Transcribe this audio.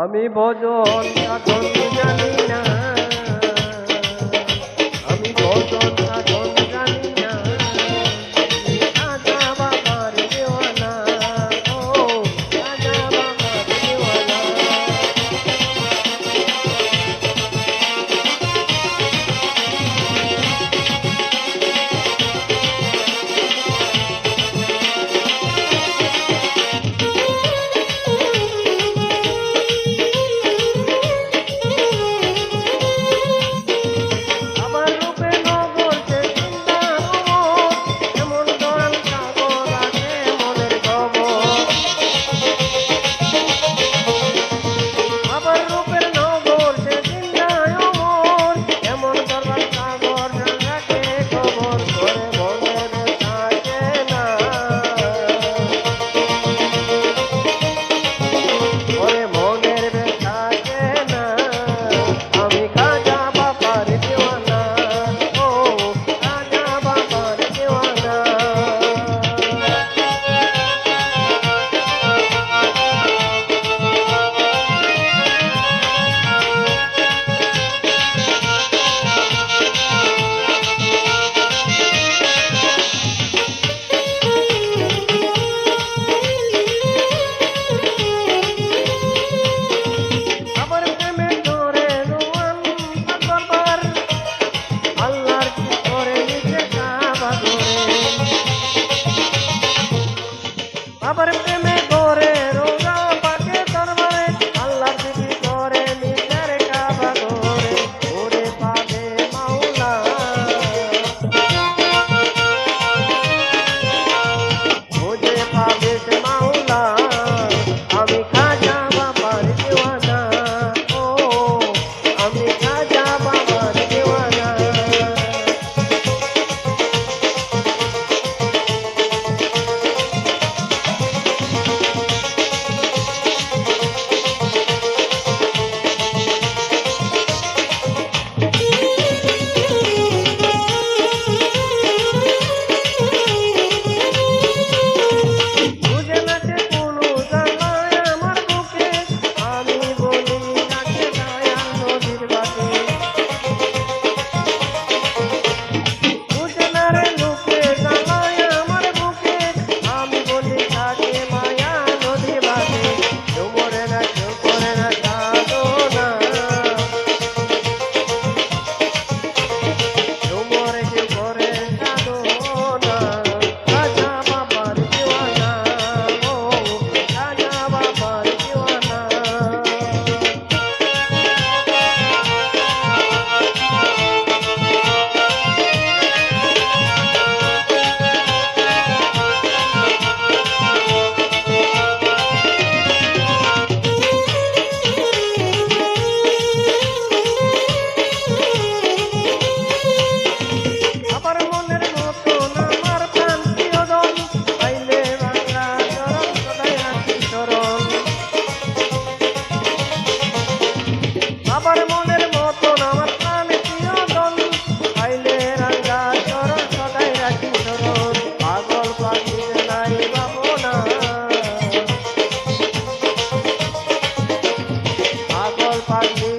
আমি ভজন এখন জানি না। আমি ভজন এখন बाबर पे में गोरे আমার মনের মতন, আমার প্রাণে প্রিয়জন আইলে রাঙ্গা চরণ, সদাই রাখি চরণ। পাগল পাখি নাই বাবনা পাগল পাখি